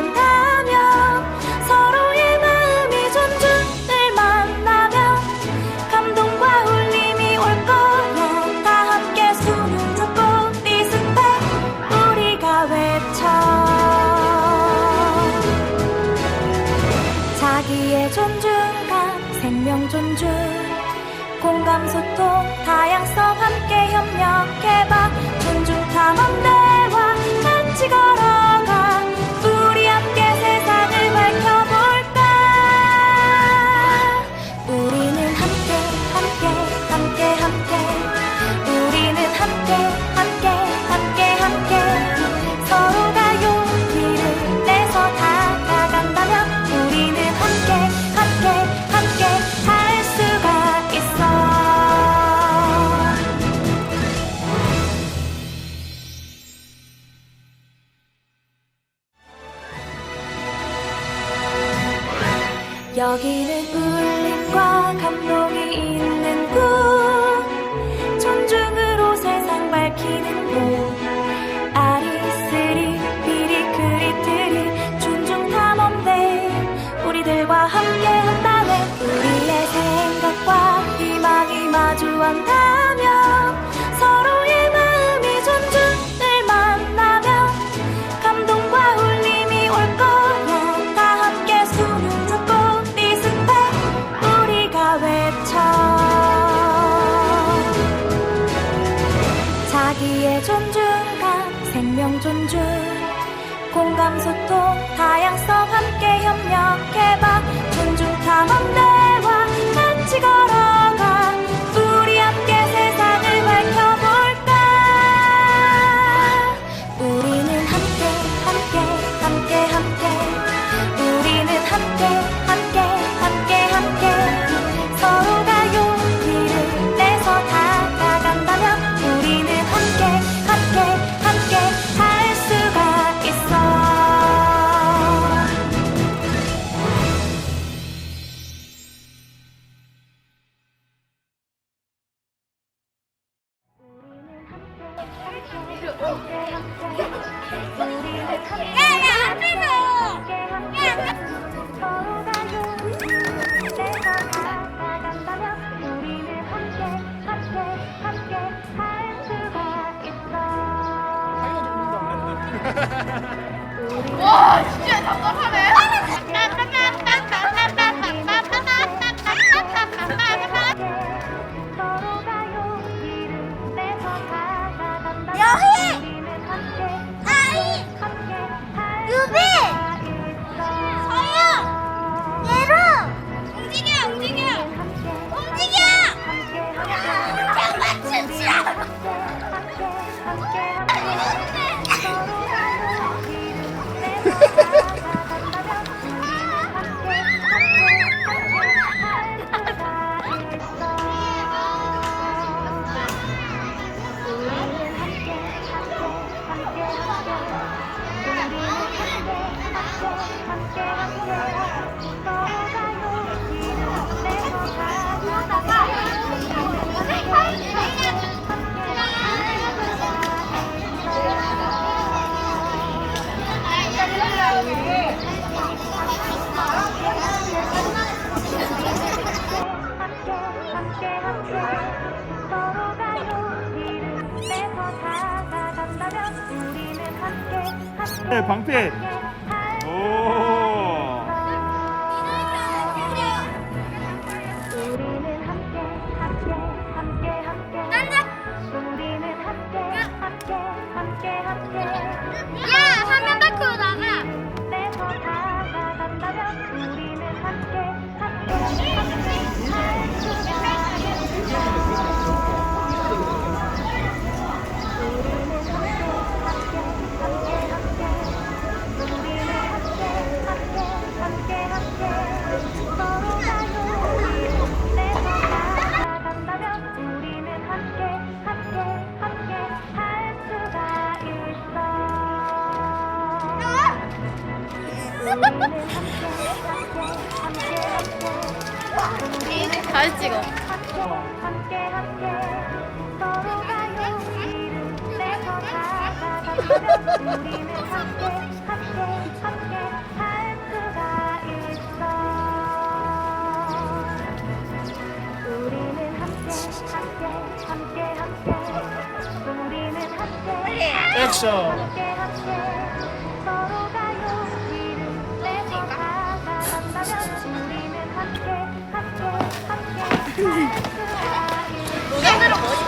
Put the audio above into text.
한다면 서로의 마음이 존중을 만나면 감동과 울림이 올 거야. 다 함께 수능 듣고 비슷한 우리가 외쳐. 자기의 존중감 생명 존중 공감 소통 다양성 함께 협력해봐. 존중 탐험대 여기는 울림과 감동이 있는 곳. 자기의 존중감 생명 존중. 공감 소통 다양성 함께 협력해봐. 존중 탐험대. 야야 앞에서 야. 함께 합니다. 诶螃蟹 다시 찍어. 액션. 노래 들어보지?